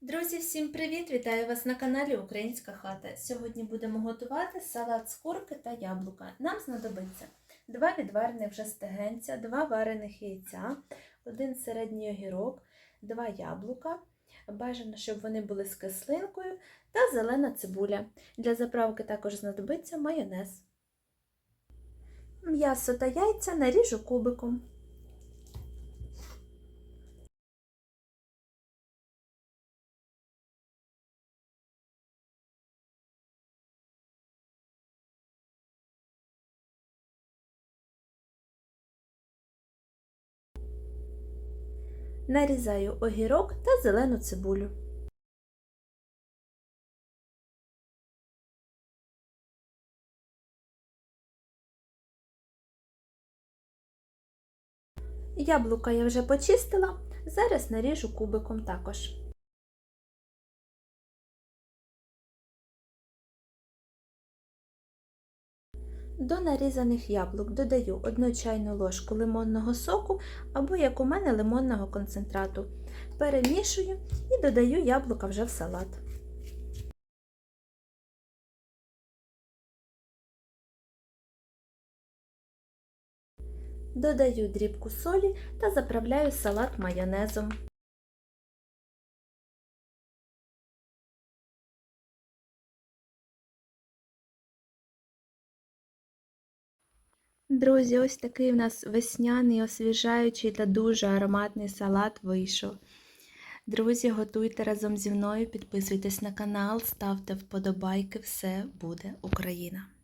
Друзі, всім привіт! Вітаю вас на каналі Українська хата. Сьогодні будемо готувати салат з курки та яблука. Нам знадобиться два відварених вже стегенця, два варених яйця, один середній огірок, два яблука. Бажано, щоб вони були з кислинкою та зелена цибуля. Для заправки також знадобиться майонез. М'ясо та яйця наріжу кубиком. Нарізаю огірок та зелену цибулю. Яблука я вже почистила, зараз наріжу кубиком також. До нарізаних яблук додаю 1 чайну ложку лимонного соку або, як у мене, лимонного концентрату. Перемішую і додаю яблука вже в салат. Додаю дрібку солі та заправляю салат майонезом. Друзі, ось такий у нас весняний, освіжаючий та дуже ароматний салат вийшов. Друзі, готуйте разом зі мною, підписуйтесь на канал, ставте вподобайки, все буде Україна!